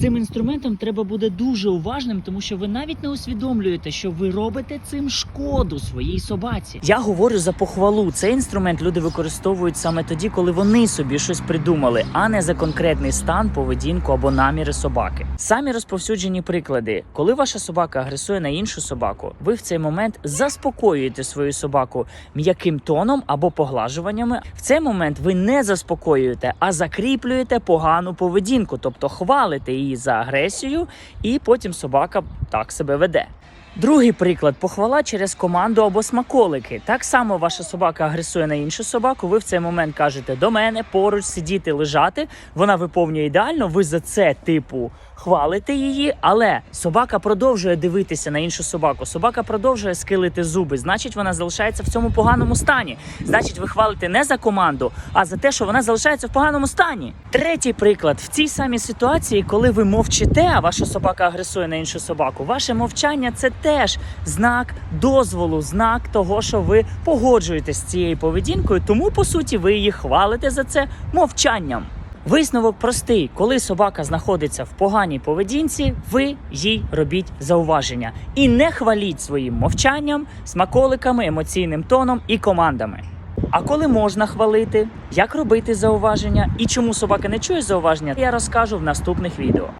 Цим інструментом треба буде дуже уважним, тому що ви навіть не усвідомлюєте, що ви робите цим шкоду своїй собаці. Я говорю за похвалу. Цей інструмент люди використовують саме тоді, коли вони собі щось придумали, а не за конкретний стан, поведінку або наміри собаки. Самі розповсюджені приклади, коли ваша собака агресує на іншу собаку, ви в цей момент заспокоюєте свою собаку м'яким тоном або поглажуваннями. В цей момент ви не заспокоюєте, а закріплюєте погану поведінку, тобто хвалите її за агресію, і потім собака так себе веде. Другий приклад похвала через команду або смаколики. Так само ваша собака агресує на іншу собаку. Ви в цей момент кажете до мене поруч сидіти, лежати. Вона виповнює ідеально. Ви за це типу хвалите її, але собака продовжує дивитися на іншу собаку. Собака продовжує скилити зуби. Значить, вона залишається в цьому поганому стані. Значить, ви хвалите не за команду, а за те, що вона залишається в поганому стані. Третій приклад в цій самій ситуації, коли ви мовчите, а ваша собака агресує на іншу собаку. Ваше мовчання це теж знак дозволу, знак того, що ви погоджуєтесь з цією поведінкою. Тому по суті ви її хвалите за це мовчанням. Висновок простий: коли собака знаходиться в поганій поведінці, ви їй робіть зауваження і не хваліть своїм мовчанням, смаколиками, емоційним тоном і командами. А коли можна хвалити, як робити зауваження і чому собака не чує зауваження, я розкажу в наступних відео.